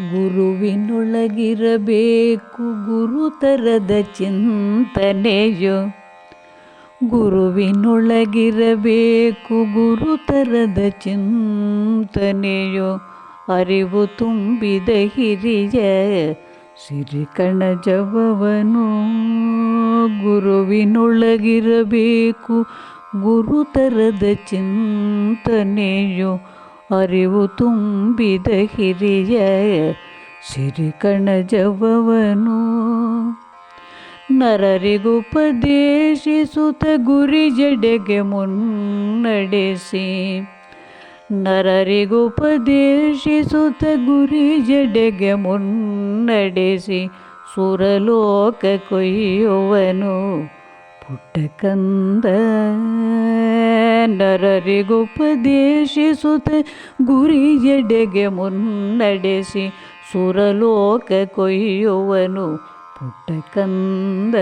ಗುರುವಿನೊಳಗಿರಬೇಕು ಗುರುತರದ ಚಿಂತನೆಯೋ. ಗುರುವಿನೊಳಗಿರಬೇಕು ಗುರುತರದ ಚಿಂತನೆಯೋ. ಅರಿವು ತುಂಬಿದ ಹಿರಿಯ ಸಿರಿಕಣಜವನು ಗುರುವಿನೊಳಗಿರಬೇಕು ಗುರುತರದ ಚಿಂತನೆಯೋ. ಅರಿವು ತುಂಬಿದ ಹಿರಿಯ ಸಿರಿಕಣಜವನು ನರರಿಗುಪದೇಶಿಸುತ್ತ ಗುರಿ ಜಡೆಗೆ ಮುನ್ನಡೆಸಿ. ನರರಿಗುಪದೇಶಿಸುತ್ತ ಗುರಿ ಜಡೆಗೆ ಮುನ್ನಡೆಸಿ. ಸುರಲೋಕ ಕೊಯ್ಯುವನು ಪುಟ್ಟಕಂದ ನರರಿಗುಪದೇಶಿಸುತ್ತ ಗುರಿ ಜಡೆಗೆ ಮುನ್ನಡೆಸಿ ಸುರಲೋಕ ಕೊಯ್ಯುವನು ಪುಟ್ಟಕಂದ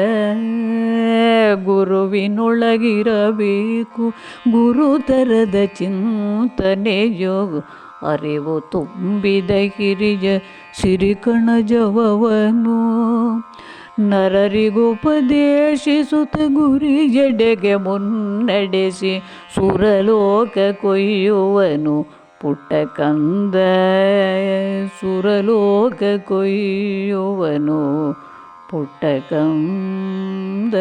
ಗುರುವಿನೊಳಗಿರಬೇಕು ಗುರುತರದ ಚಿಂತನೆಯೋ ಅರಿವು ತುಂಬಿದ ಹಿರಿಯ ಸಿರಿಕಣಜವನು ನರರಿಗುಪದೇಶಿಸುತ್ತ ಗುರಿ ಜಡೆಗೆ ಮುನ್ನಡೆಸಿ ಸುರಲೋಕ ಕೊಯ್ಯುವನು ಪುಟ್ಟ ಕಂದ. ಸುರಲೋಕ ಕೊಯ್ಯುವನು ಪುಟ್ಟಕಂದ